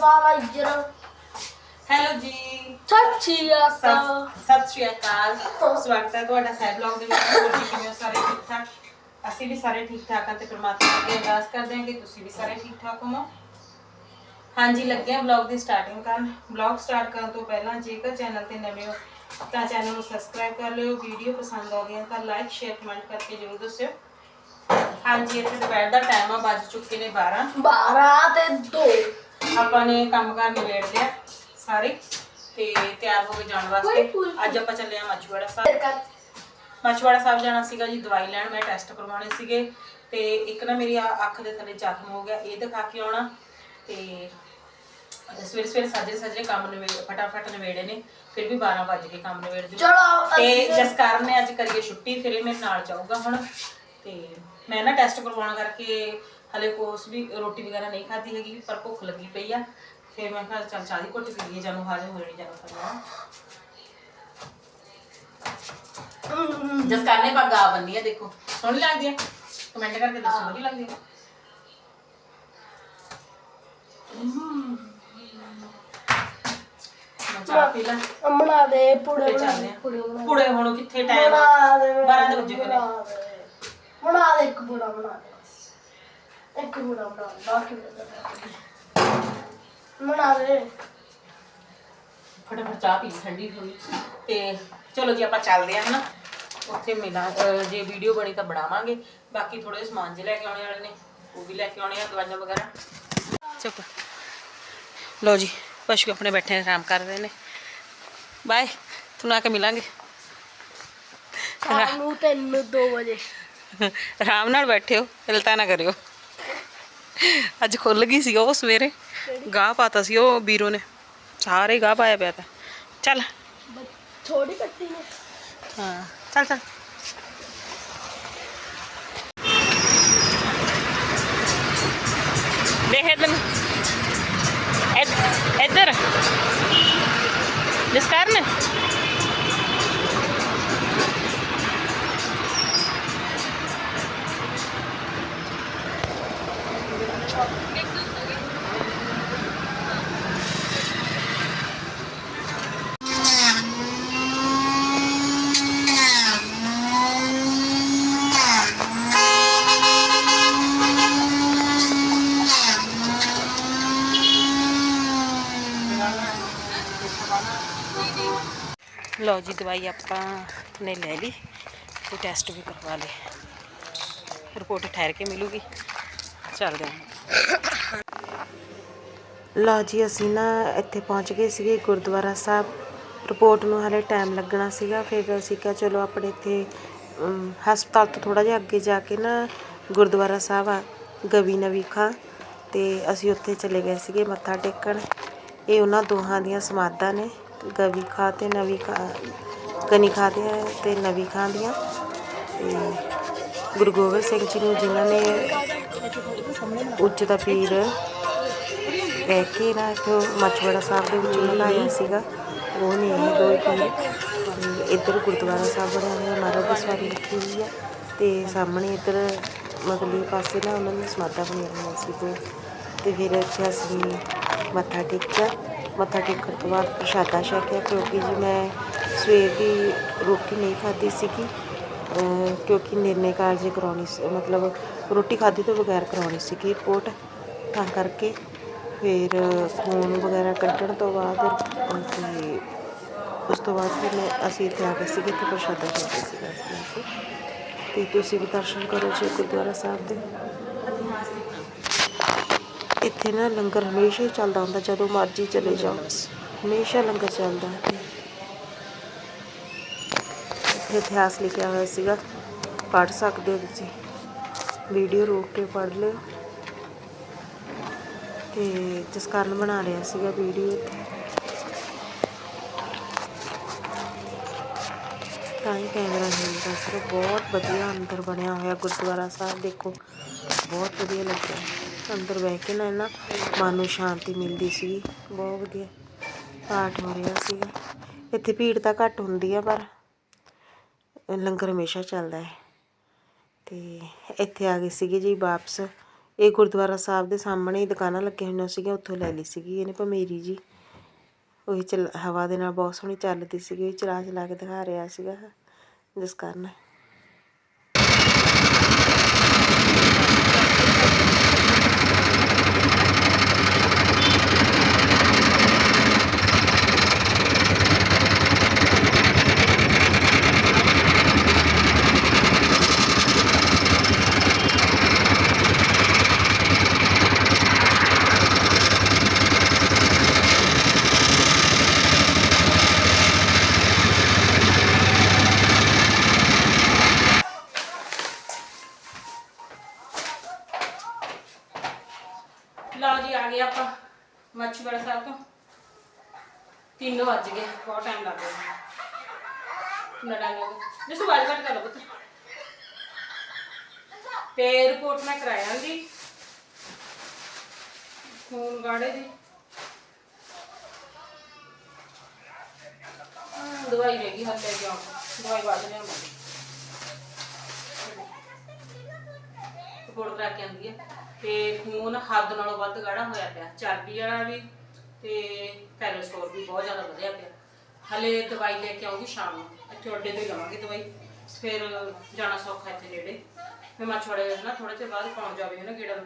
ਵਾਲਾ ਜਰਾ ਹੈਲੋ ਜੀ। ਸੱਚੀ ਆ ਸਤਿ ਸਤਿ ਸ਼੍ਰੀ ਅਕਾਲ। ਸਵਾਗਤ ਹੈ ਤੁਹਾਡਾ ਸਹਿਬ ਬਲੌਗ ਦੇ ਵਿੱਚ। ਹੋਰ ਜੀ ਕਿਵੇਂ ਹੋ ਸਾਰੇ ਠੀਕ ਠਾਕ? ਅਸੀਂ ਵੀ ਸਾਰੇ ਠੀਕ ਠਾਕ ਹਾਂ ਤੇ ਪ੍ਰਮਾਤਮਾ ਅੱਗੇ ਅਰਦਾਸ ਕਰਦੇ ਹਾਂ ਕਿ ਤੁਸੀਂ ਵੀ ਸਾਰੇ ਠੀਕ ਠਾਕ ਹੋਵੋ। ਹਾਂਜੀ ਲੱਗੇ ਹਾਂ ਬਲੌਗ ਦੀ ਸਟਾਰਟਿੰਗ ਕਰਨ। ਬਲੌਗ ਸਟਾਰਟ ਕਰਨ ਤੋਂ ਪਹਿਲਾਂ ਜੇਕਰ ਚੈਨਲ ਤੇ ਨਵੇਂ ਹੋ ਤਾਂ ਚੈਨਲ ਨੂੰ ਸਬਸਕ੍ਰਾਈਬ ਕਰ ਲਿਓ। ਵੀਡੀਓ ਪਸੰਦ ਆਉਂਦੀ ਹੈ ਤਾਂ ਲਾਈਕ ਸ਼ੇਅਰ ਕਮੈਂਟ ਕਰਕੇ ਜਰੂਰ ਦੱਸਿਓ। ਹਾਂਜੀ ਇੱਥੇ ਦੁਪਹਿਰ ਦਾ ਟਾਈਮ ਆ ਵੱਜ ਚੁੱਕੇ ਨੇ 12 12 ਤੇ 2 ਆਪਾਂ ਨੇ ਕੰਮ ਕਾਰ ਨਿਬੇੜ ਲਿਆ ਸਾਰੇ ਤੇ ਤਿਆਰ ਹੋ ਕੇ ਜਾਣ ਵਾਸਤੇ। ਅੱਜ ਆਪਾਂ ਚੱਲੇ ਆ ਮਛੂਆੜਾ ਸਾਹਿਬ। ਮਛੂਆੜਾ ਸਾਹਿਬ ਜਾਣਾ ਸੀਗਾ ਜੀ ਦਵਾਈ ਲੈਣ ਮੈਂ ਟੈਸਟ ਕਰਵਾਉਣੇ ਸੀਗੇ। ਤੇ ਇੱਕ ਨਾ ਮੇਰੀ ਅੱਖ ਦੇ ਥੱਲੇ ਜ਼ਖਮ ਹੋ ਗਿਆ ਇਹ ਦਿਖਾ ਕੇ ਆਉਣਾ। ਤੇ ਸਵੇਰੇ ਸਵੇਰੇ ਸਾਜਰੇ ਸਾਜਰੇ ਕੰਮ ਨਿਬੇੜ ਫਟਾਫਟ ਨਿਬੇੜੇ ਨੇ ਫਿਰ ਵੀ 12 ਵਜ ਕੇ ਕੰਮ ਨਿਬੇੜ ਜੂ ਤੇ ਜਸਕਰਨ ਨੇ ਅੱਜ ਕਰੀਏ ਛੁੱਟੀ ਫਿਰ ਇਹ ਮੇਰੇ ਨਾਲ ਜਾਊਗਾ ਹੁਣ। ਤੇ ਮੈਂ ਨਾ ਟੈਸਟ ਕਰਵਾਉਣ ਕਰਕੇ ਹਲੇ ਕੋਸ ਵੀ ਰੋਟੀ ਵਗੈਰਾ ਨਹੀਂ ਖਾਧੀ ਹੈਗੀ ਪਰ ਭੁੱਖ ਲੱਗੀ ਪਈ ਆ। ਫਿਰ ਮੈਂ ਕਿਹਾ ਚੱਲ ਚਾਹ ਦੀ ਘੁੱਟ ਪੀ ਲਈਏ ਜਾਨੂੰ ਹਾਜ਼ਮ ਹੋ ਜਾਣੀ ਜਾਨੂੰ ਕਰਨਾ ਜਸਕਰਨ ਨੇ। ਪੱਗ ਆ ਬੰਨੀ ਆ ਦੇਖੋ। ਸੋਹਣੀ ਲੱਗਦੀ ਹੈ ਕਮੈਂਟ ਕਰਕੇ ਦੱਸੋ ਵਧੀਆ ਲੱਗਦੀ ਮੈਂ ਚਾਹ ਪੀ ਲਾਂ। ਬਣਾ ਦੇ ਪੁੜੇ ਬਣਾ ਆ। ਪੁੜੇ ਹੁਣ ਕਿੱਥੇ ਟਾਈਮ ਬਣਾ ਦੇ 12 ਦੇ ਵਜੇ ਬਣਾ ਦੇ। ਇੱਕ ਪੁੜਾ ਬਣਾ ਦੇ। ਇੱਕ ਬਣਾ ਦੇ ਬਾਕੀ। ਬਣਾ ਦੇ। ਫਟਾਫਟ ਚਾਹ ਪੀ ਠੰਡੀ ਹੋਈ ਤੇ ਚਲੋ ਜੀ ਆਪਾਂ ਚੱਲਦੇ ਆ ਹਨਾ। ਉੱਥੇ ਮਿਲਾਂ ਅਹ ਜੇ ਵੀਡੀਓ ਬਣੀ ਤਾਂ ਬਣਾਵਾਂਗੇ। ਬਾਕੀ ਥੋੜੇ ਸਮਾਨ ਜਿਹੇ ਲੈ ਕੇ ਆਉਣੇ ਵਾਲੇ ਨੇ ਉਹ ਵੀ ਲੈ ਕੇ ਆਉਣੇ ਆ ਦਵਾਈਆਂ ਵਗੈਰਾ। ਚੁੱਪ। ਲਓ ਜੀ ਪਸ਼ੂ ਆਪਣੇ ਬੈਠੇ ਆਰਾਮ ਕਰ ਰਹੇ ਨੇ। ਬਾਏ ਤੁਹਾਨੂੰ ਆ ਕੇ ਮਿਲਾਂਗੇ। ਸ਼ਾਮ ਨੂੰ 3 2 ਵਜੇ। ਆਰਾਮ ਨਾਲ ਬੈਠਿਓ ਹਿਲਤਾ ਨਾ ਕਰਿਓ। ਅੱਜ ਖੁੱਲ ਗਈ ਸੀ ਉਹ ਸਵੇਰੇ। ਗਾਹ ਪਾਤਾ ਸੀ ਉਹ ਵੀਰੋ ਨੇ। ਸਾਰੇ ਗਾਹ ਪਾਇਆ ਪਿਆ ਤਾਂ। ਚੱਲ। ਥੋੜੀ ਕੱਟੀ ਨੇ। ਹਾਂ ਚੱਲ ਚੱਲ। ਦੇਖ ਇੱਧਰ ਨੂੰ। ਇੱਧ- ਇੱਧਰ। ਜਿਸ ਲਓ ਜੀ, ਦਵਾਈ ਆਪਾਂ ਨੇ ਲੈ ਲਈ ਤੇ ਟੈਸਟ ਵੀ ਕਰਵਾ ਲਏ। ਰਿਪੋਰਟ ਠਹਿਰ ਕੇ ਮਿਲੂਗੀ। ਚੱਲਦੇ ਹਾਂ। ਲਓ ਜੀ, ਅਸੀਂ ਨਾ ਇੱਥੇ ਪਹੁੰਚ ਗਏ ਸੀਗੇ ਗੁਰਦੁਆਰਾ ਸਾਹਿਬ। ਰਿਪੋਰਟ ਨੂੰ ਹਲੇ ਟਾਈਮ ਲੱਗਣਾ ਸੀਗਾ, ਫਿਰ ਅਸੀਂ ਕਿਹਾ ਚਲੋ ਆਪਣੇ ਇੱਥੇ ਹਸਪਤਾਲ ਤੋਂ ਥੋੜਾ ਜਿਹਾ ਅੱਗੇ ਜਾ ਕੇ ਨਾ ਗੁਰਦੁਆਰਾ ਸਾਹਿਬ ਆ, ਗਵੀ ਨਵੀ ਖਾਂ। ਤੇ ਅਸੀਂ ਉੱਥੇ ਚਲੇ ਗਏ ਸੀਗੇ ਮੱਥਾ ਟੇਕਣ। ਇਹ ਉਹਨਾਂ ਦੋਹਾਂ ਦੀਆਂ ਸਮਾਧਾਂ ਨੇ। ਗਵੀ ਖਾਂ ਤੇ ਨਵੀ ਖਾਂ, ਕਨੀ ਖਾਂ ਦੀਆਂ ਤੇ ਨਵੀ ਖਾਂ ਦੀਆਂ ਤੇ ਗੁਰੂ ਗੋਬਿੰਦ ਸਿੰਘ ਜੀ ਨੂੰ ਜਿਨ੍ਹਾਂ ਨੇ ਉੱਚ ਦਾ ਪੀਰ ਕਹਿ ਕੇ ਨਾ ਇੱਥੋਂ ਮਛਵੜਾ ਸਾਹਿਬ ਦੇ ਵਿੱਚ ਬਣਾਇਆ ਸੀਗਾ, ਉਹ ਨੇ ਇਹ ਦੋ ਪੀਰ ਇੱਧਰ ਗੁਰਦੁਆਰਾ ਸਾਹਿਬ ਬਣਿਆ ਹੋਇਆ, ਮਹਾਰਾਜ ਦੀ ਸਵਾਰੀ ਲਿਖੀ ਹੋਈ ਹੈ ਤੇ ਸਾਹਮਣੇ ਇੱਧਰ ਮਗਲੇ ਪਾਸੇ ਨਾ ਉਹਨਾਂ ਦੀ ਸਮਾਧਾ ਬਣੀਆਂ ਹੋਈਆਂ ਸੀ ਦੋ, ਤੇ ਫਿਰ ਇੱਥੇ ਅਸੀਂ ਮੱਥਾ ਟੇਕਿਆ। ਮੱਥਾ ਟੇਕਣ ਤੋਂ ਬਾਅਦ ਪ੍ਰਸ਼ਾਦਾ ਛਕਿਆ ਕਿਉਂਕਿ ਜੀ ਮੈਂ ਸਵੇਰ ਦੀ ਰੋਟੀ ਨਹੀਂ ਖਾਧੀ ਸੀਗੀ ਕਿਉਂਕਿ ਨਿਰਣੇ ਕਾਰਜ ਕਰਾਉਣੀ ਸੀ, ਮਤਲਬ ਰੋਟੀ ਖਾਧੀ ਤੋਂ ਬਗੈਰ ਕਰਾਉਣੀ ਸੀਗੀ ਰਿਪੋਰਟ, ਤਾਂ ਕਰਕੇ ਫਿਰ ਖੂਨ ਵਗੈਰਾ ਕੱਢਣ ਤੋਂ ਬਾਅਦ ਤੇ ਉਸ ਤੋਂ ਬਾਅਦ ਫਿਰ ਮੈਂ, ਅਸੀਂ ਇੱਥੇ ਆ ਗਏ ਸੀਗੇ ਤੇ ਪ੍ਰਸ਼ਾਦਾ ਛਕਿਆ ਸੀਗਾ ਅਸੀਂ। ਤੇ ਤੁਸੀਂ ਵੀ ਦਰਸ਼ਨ ਕਰੋ ਜੀ ਗੁਰਦੁਆਰਾ ਸਾਹਿਬ ਦੇ। ਇੱਥੇ ਨਾ ਲੰਗਰ ਹਮੇਸ਼ਾ ਹੀ ਚੱਲਦਾ ਹੁੰਦਾ, ਜਦੋਂ ਮਰਜ਼ੀ ਚਲੇ ਜਾਓ। ਹਮੇਸ਼ਾ ਲੰਗਰ ਚੱਲਦਾ ਇੱਥੇ ਇਤਿਹਾਸ ਲਿਖਿਆ ਹੋਇਆ ਸੀਗਾ, ਪੜ੍ਹ ਸਕਦੇ ਹੋ ਤੁਸੀਂ। ਵੀਡੀਓ ਰੋਕ ਕੇ ਪੜ੍ਹ ਲਿਓ। ਤੇ ਜਿਸ ਕਾਰਨ ਬਣਾ ਲਿਆ ਸੀਗਾ ਵੀਡੀਓ ਤਾਂ ਹੀ ਕੈਮਰਾ ਹਿਲਦਾ ਸਿਰ ਬਹੁਤ ਵਧੀਆ ਅੰਦਰ ਬਣਿਆ ਹੋਇਆ ਗੁਰਦੁਆਰਾ ਸਾਹਿਬ, ਦੇਖੋ। ਬਹੁਤ ਵਧੀਆ ਲੱਗਿਆ। ਅੰਦਰ ਬਹਿ ਕੇ ਨਾ ਇਹਨਾਂ ਮਨ ਨੂੰ ਸ਼ਾਂਤੀ ਮਿਲਦੀ ਸੀ। ਬਹੁਤ ਵਧੀਆ ਪਾਠ ਹੋ ਰਿਹਾ ਸੀਗਾ। ਇੱਥੇ ਭੀੜ ਤਾਂ ਘੱਟ ਹੁੰਦੀ ਆ, ਪਰ ਲੰਗਰ ਹਮੇਸ਼ਾ ਚੱਲਦਾ ਹੈ। ਤੇ ਇੱਥੇ ਆ ਗਏ ਸੀਗੇ ਜੀ ਵਾਪਸ। ਇਹ ਗੁਰਦੁਆਰਾ ਸਾਹਿਬ ਦੇ ਸਾਹਮਣੇ ਹੀ ਦੁਕਾਨਾਂ ਲੱਗੀਆਂ ਹੋਈਆਂ ਸੀਗੀਆਂ, ਉੱਥੋਂ ਲੈ ਲਈ ਸੀਗੀ ਇਹਨੇ ਭਮੀਰੀ ਜੀ। ਉਹੀ ਚਲ, ਹਵਾ ਦੇ ਨਾਲ ਬਹੁਤ ਸੋਹਣੀ ਚੱਲਦੀ ਸੀਗੀ ਚਲਾ ਚਲਾ ਕੇ ਦਿਖਾ ਰਿਹਾ ਸੀਗਾ, ਜਿਸ ਕਾਰਨ ਲਓ ਜੀ, ਆ ਗਏ ਆਪਾਂ ਮੱਛੀਵਾੜਾ ਸਾਹਿਬ ਤੋਂ। 3 ਵੱਜ ਗਏ, ਬਹੁਤ ਟਾਈਮ ਲੱਗ ਗਿਆ। ਨੜਾ ਜਿਸ ਵਾਜ ਘਟ ਕਰ ਲਓ ਪੁੱਤ। ਤੇ ਰਿਪੋਰਟ ਮੈਂ ਕਰਾਇਆ ਜੀ ਖੂਨ ਗਾੜੇ ਦੀ। ਦਵਾਈ ਰਹਿ ਗਈ ਹੱਲੇ ਗਿਆ ਦਵਾਈ ਬਾਅਦ ਲਿਆਵਾਂਗੇ ਰਿਪੋਰਟ ਕਰਾ ਕੇ ਆਂਦੀ ਹੈ ਤੇ ਖੂਨ ਹੱਦ ਨਾਲੋਂ ਵੱਧ ਗਾੜਾ ਹੋਇਆ ਪਿਆ, ਚਰਬੀ ਵਾਲਾ ਵੀ ਤੇ ਕੈਲਸਟ੍ਰੋਲ ਵੀ ਬਹੁਤ ਜ਼ਿਆਦਾ ਵਧਿਆ ਪਿਆ। ਹਲੇ ਦਵਾਈ ਲੈ ਕੇ ਆਉਂਗੀ ਸ਼ਾਮ ਨੂੰ, ਇੱਥੇ ਅੱਡੇ ਤੋਂ ਹੀ ਲਵਾਂਗੇ ਦਵਾਈ, ਫਿਰ ਜਾਣਾ ਸੌਖਾ ਇੱਥੇ ਨੇੜੇ। ਫਿਰ ਮਛਵਾੜੇ ਨਾ ਥੋੜੇ ਚਿਰ ਬਾਅਦ ਪਹੁੰਚ ਜਾਵੇ ਨਾ ਗੇੜਾ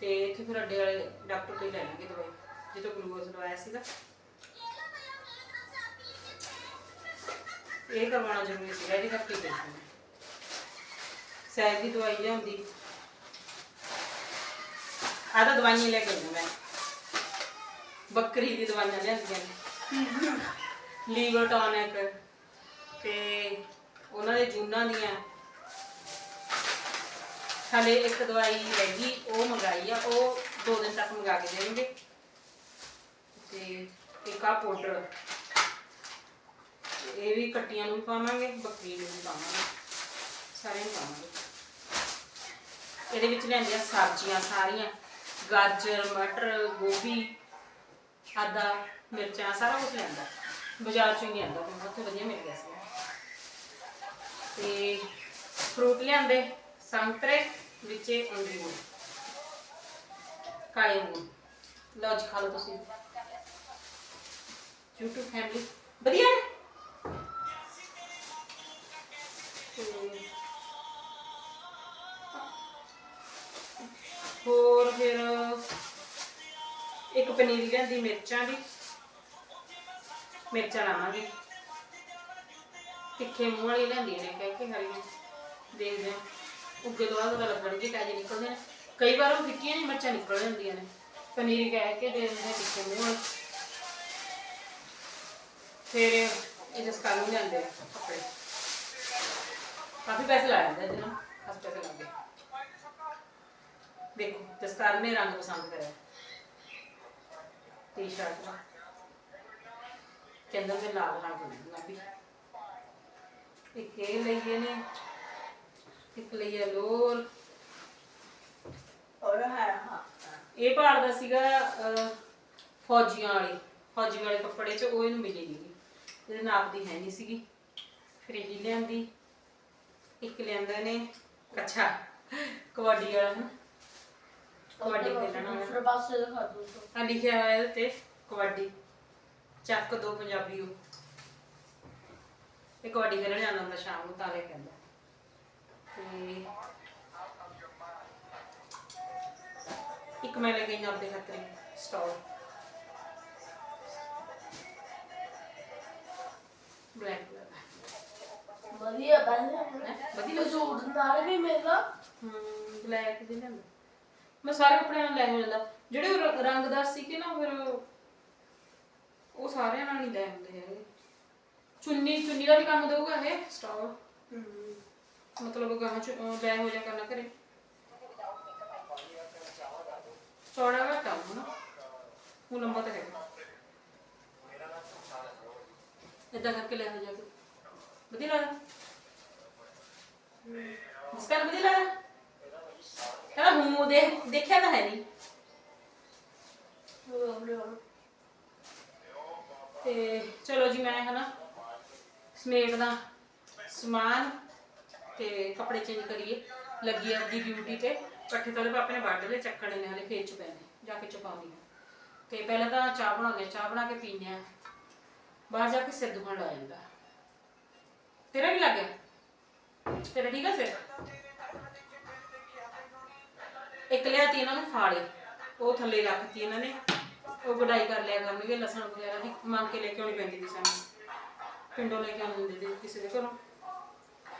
ਤੇ ਇੱਥੇ ਫਿਰ ਅੱਡੇ ਵਾਲੇ ਡਾਕਟਰ ਤੋਂ ਹੀ ਲੈ ਲਾਂਗੇ ਦਵਾਈ, ਜਿੱਥੋਂ ਗਲੂਕੋਜ਼ ਲਵਾਇਆ ਸੀਗਾ। ਇਹ ਕਰਵਾਉਣਾ ਜ਼ਰੂਰੀ ਸੀਗਾ, ਇਹਦੇ ਕਰਕੇ ਦੇਖਣਾ ਸੈਲ ਦੀ ਦਵਾਈ ਲਿਆਉਂਦੀ। ਆ ਤਾਂ ਦਵਾਈਆਂ ਲੈ ਕੇ ਆਈ ਮੈਂ। ਬੱਕਰੀ ਦੀ ਦਵਾਈਆਂ ਲਿਆਂਦੀਆਂ ਨੇ। ਲੀਵਰ ਟੌਨਿਕ ਤੇ ਉਹਨਾਂ ਦੇ ਜੂਨਾਂ ਦੀਆਂ। ਹਲੇ ਇੱਕ ਦਵਾਈ ਹੈਗੀ, ਉਹ ਮੰਗਾਈ ਆ, ਉਹ ਦੋ ਦਿਨ ਤੱਕ ਮੰਗਾ ਕੇ ਦੇਣਗੇ। ਤੇ ਇੱਕ ਆ ਪਾਊਡਰ। ਇਹ ਵੀ ਕੱਟੀਆਂ ਨੂੰ ਵੀ ਪਾਵਾਂਗੇ, ਬੱਕਰੀ ਨੂੰ ਵੀ ਪਾਵਾਂਗੇ। ਸਾਰਿਆਂ ਨੂੰ ਪਾਵਾਂਗੇ। ਇਹਦੇ ਵਿੱਚ ਲੈਂਦੇ ਆ ਸਬਜ਼ੀਆਂ ਸਾਰੀਆਂ। ਗਾਜਰ, ਮਟਰ, ਗੋਭੀ ਆਦਾ ਮਿਰਚਾਂ, ਸਾਰਾ ਕੁਝ ਲੈਂਦਾ ਬਾਜ਼ਾਰ ਚੋਂ ਹੀ ਲਿਆਂਦਾ ਮੈਨੂੰ ਵਧੀਆ ਮਿਲ ਗਿਆ ਸੀ ਤੇ ਫਰੂਟ ਲਿਆਂਦੇ, ਸੰਤਰੇ ਵਿੱਚੇ ਅੰਗੂਰ ਕਾਲੇ ਅੰਗੂਰ ਲਓ ਜੀ, ਖਾ ਲਓ ਤੁਸੀਂ। YouTube ਫੈਮਿਲੀ ਵਧੀਆ। ਨੇ ਹੋਰ ਫਿਰ ਇੱਕ ਪਨੀਰੀ ਲਿਆਂਦੀ ਮਿਰਚਾਂ ਦੀ। ਮਿਰਚਾਂ ਲਾਵਾਂਗੇ। ਤਿੱਖੇ ਮੂੰਹ ਵਾਲੀ ਲਿਆਂਦੀਆਂ ਨੇ ਕਹਿ ਕੇ ਹਰੀਆਂ ਦੇਖਦੇ ਉੱਗੇ ਤੋਂ ਬਾਅਦ ਪਤਾ ਲੱਗਣਗੇ ਕਾਜੇ ਨਿਕਲਦੇ ਨੇ। ਕਈ ਵਾਰ ਉਹ ਫਿੱਕੀਆਂ ਨਹੀਂ, ਮਿਰਚਾਂ ਨਿਕਲ ਜਾਂਦੀਆਂ ਨੇ। ਪਨੀਰੀ ਕਹਿ ਕੇ ਦੇ ਦਿੰਦੇ ਤਿੱਖੇ ਮੂੰਹ ਵਾਲੀ। ਫਿਰ ਇਹ ਜਿਸ ਕੱਲ ਜਾਂਦੇ ਕੱਪੜੇ। ਕਾਫੀ ਪੈਸੇ ਲਾ ਜਾਂਦੇ ਇਹਦੇ ਨਾਲ। ਕਾਫੀ ਪੈਸੇ ਦੇਖੋ ਦਸਤਾਰ ਨੇ ਰੰਗ ਪਸੰਦ ਕਰਿਆ। ਟੀ-ਸ਼ਰਟ ਦਾ। ਕਹਿੰਦਾ ਮੈਂ ਲਾਲ ਰੰਗ ਦੀ ਗੁਲਾਬੀ ਇੱਕ ਇਹ ਲਈਏ ਨੇ ਇੱਕ ਲਈਏ ਲੋਰ। ਔਰ ਹੈ ਹਾਂ। ਇਹ ਭਾਲਦਾ ਸੀਗਾ ਫੌਜੀਆਂ ਵਾਲੀ। ਫੌਜੀ ਵਾਲੇ ਕੱਪੜੇ ਚ ਉਹ ਇਹਨੂੰ ਮਿਲੀ ਨਹੀਂ ਇਹਦੇ ਨਾਪ ਦੀ ਹੈ ਨਹੀਂ ਸੀਗੀ। ਫਿਰ ਇਹ ਲਿਆਂਦੀ। ਇੱਕ ਲਿਆਂਦਾ ਨੇ ਕੱਛਾ ਕਬੱਡੀ ਵਾਲਾ ਨਾ। ਕਬੱਡੀ ਖੇਡਣਾ। ਫਿਰ ਪਾਸੇ ਦਿਖਾ ਦੋ ਆ ਲਿਖਿਆ ਹੋਇਆ ਇਹਦੇ ਤੇ ਕਬੱਡੀ। ਚੱਕ ਦੋ ਪੰਜਾਬੀਓ ਇਹ ਕਬੱਡੀ ਖੇਡਣ ਜਾਂਦਾ ਹੁੰਦਾ ਸ਼ਾਮ ਨੂੰ ਤਾਲੇ ਕਹਿੰਦਾ ਤੇ ਇੱਕ ਮੈਂ ਲੈ ਗਈ ਆਪਦੇ ਖਾਤਰ ਸਟਾਲ। ਬਲੈਕ ਵਧੀਆ ਬੰਦੇ ਵਧੀਆ। ਸੂਟ ਨਾਲ ਵੀ ਮਿਲਦਾ। ਹਮ ਬਲੈਕ ਦੇ ਲੈਂਦਾ ਮੈਂ ਸਾਰੇ ਕੱਪੜਿਆਂ ਨਾਲ ਲੈ ਹੋ ਜਾਂਦਾ। ਜਿਹੜੇ ਰ- ਰੰਗਦਾਰ ਸੀ ਕਿ ਨਾ ਫਿਰ ਉਹ ਸਾਰਿਆਂ ਨਾਲ ਨਹੀਂ ਲੈ ਹੁੰਦੇ ਹੈਗੇ। ਚੁੰਨੀ ਚੁੰਨੀ ਦਾ ਵੀ ਕੰਮ ਦੇਊਗਾ ਇਹ? ਸਟਾਲ ਮਤਲਬ ਗਾਹਾਂ ਚ ਅਹ ਲੈ ਹੋ ਜਾ ਕਰਨਾ ਕਰੇ ਚੌੜਾ ਘੱਟ ਉਹ ਨਾ। ਉਹ ਲੰਬਾ ਤਾਂ ਹੈਗਾ। ਇਦਾਂ ਕਰਕੇ ਲੈ ਹੋ ਜਾ ਕੇ। ਵਧੀਆ ਲੱਗਦਾ ਇਸ ਕਰ ਵਧੀਆ ਲੱਗਦਾ ਕਹਿੰਦਾ ਦੇਖ, ਦੇਖਿਆ ਤਾਂ ਹੈ ਨਹੀਂ। ਤੇ ਚਲੋ ਜੀ ਮੈਂ ਹਨਾ, ਸਮੇਟ ਦਾ ਸਮਾਨ ਤੇ ਕੱਪੜੇ ਚੇਂਜ ਕਰੀਏ। ਲੱਗੀ ਆਪਦੀ ਡਿਊਟੀ ਤੇ। ਪੱਠੇ ਤਲੇ ਪਾਪੇ ਨੇ ਵੱਢ ਲਏ, ਚੱਕਣੇ ਨੇ ਹਲੇ, ਖੇਤ ਚ ਪਏ ਨੇ, ਜਾ ਕੇ ਚੁਕਾਉਣੀ ਆ ਤੇ ਪਹਿਲਾਂ ਤਾਂ ਚਾਹ ਬਣਾਉਂਦੇ ਚਾਹ ਬਣਾ ਕੇ ਪੀਂਦੇ ਆ ਬਾਹਰ ਜਾ ਕੇ ਸਿਰ ਦੁਖਣ ਲੱਗ ਜਾਂਦਾ। ਤੇਰਾ ਵੀ ਲੱਗ ਗਿਆ? ਤੇਰਾ ਠੀਕ ਆ ਸਿਰ? ਇੱਕ ਲਿਆਤੀ ਇਹਨਾਂ ਨੂੰ ਫਾੜੇ ਉਹ ਥੱਲੇ ਰੱਖਤੀ ਇਹਨਾਂ ਨੇ ਉਹ ਗੁਡਾਈ ਕਰ ਲਿਆ ਕਰਨਗੇ ਲਸਣ ਵਗੈਰਾ ਦੀ ਮੰਗ ਕੇ ਲੈ ਕੇ ਆਉਣੀ ਪੈਂਦੀ ਸੀ ਸਾਨੂੰ ਪਿੰਡੋਂ ਲੈ ਕੇ ਆਉਂਦੇ ਹੁੰਦੇ ਸੀ ਕਿਸੇ ਦੇ ਘਰੋਂ।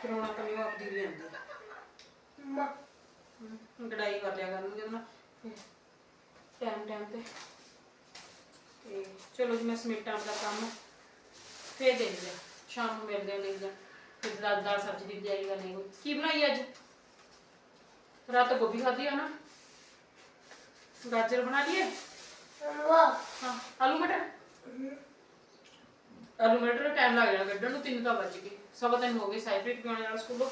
ਫਿਰ ਹੁਣ ਆਪਣੀ ਉਹ ਆਪਦੀ ਲਿਆਂਦੀ। ਗੜਾਈ ਕਰ ਲਿਆ ਕਰਨਗੇ ਉਹਨਾਂ। ਟਾਈਮ ਟਾਈਮ ਤੇ। ਤੇ ਚਲੋ ਜੀ ਮੈਂ ਸਮੇਟਾਂ ਦਾ ਕੰਮ ਫੇਰ ਦੇਖਦੇ ਹਾਂ। ਸ਼ਾਮ ਨੂੰ ਮਿਲਦੇ ਹਾਂ ਦੇਖਦੇ ਹਾਂ। ਫਿਰ ਦਾਲ ਸਬਜ਼ੀ ਦੀ ਬਜਾਈ ਕਰਨੀ ਕੀ ਬਣਾਈ ਅੱਜ? ਰਾਤ ਗੋਭੀ ਖਾਧੀ ਆ ਨਾ? ਬਣਾ ਲਈਏ? ਮੰਮਾ ਹਾਂ ਆਲੂ ਮਟਰ? ਆਲੂ ਮਟਰ ਦਾ ਟਾਈਮ ਲੱਗ ਜਾਣਾ ਕੱਢਣ ਨੂੰ ਤਿੰਨ ਤਾਂ ਵੱਜ ਗਏ। ਸਵਾ ਤਿੰਨ ਹੋ ਗਏ ਸਾਈਫਰੇਟ ਪਿਉਣੇ ਵਾਲਾ ਸਕੂਲੋਂ।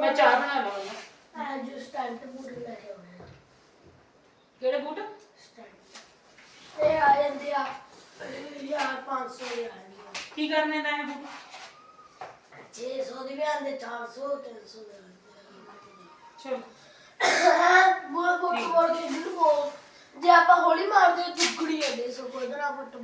ਮੈਂ ਚਾਹ ਬਣਾ ਲਵਾਂਗਾ ਆ ਜੋ ਸਟੈਂਡ ਤੇ ਬੂਟ ਲੈ ਕੇ ਆਉਣੇ। ਕਿਹੜੇ ਬੂਟ? ਸਟੈਂਡ ਇਹ ਆ ਜਾਂਦੇ ਆ ਯਾਰ 500 ਦੇ ਆਣਗੇ ਕੀ ਕਰਨੇ ਦਾ ਇਹ ਬੂਟ? 600 ਦੇ ਵੀ ਆਂਦੇ 400 300 ਦੇ ਚਲੋ। ਬੋਲ ਬੋਲ ਬੋਲ ਕੇ ਜਿਹਨੂੰ ਬੋਲ ਜੇ ਆਪਾਂ ਹੋਲੀ ਮਾਰਦੇ ਦੁੱਗੜੀ ਹੁੰਦੀ ਸੋ ਕੋਈ ਨਾ ਫੁੱਟ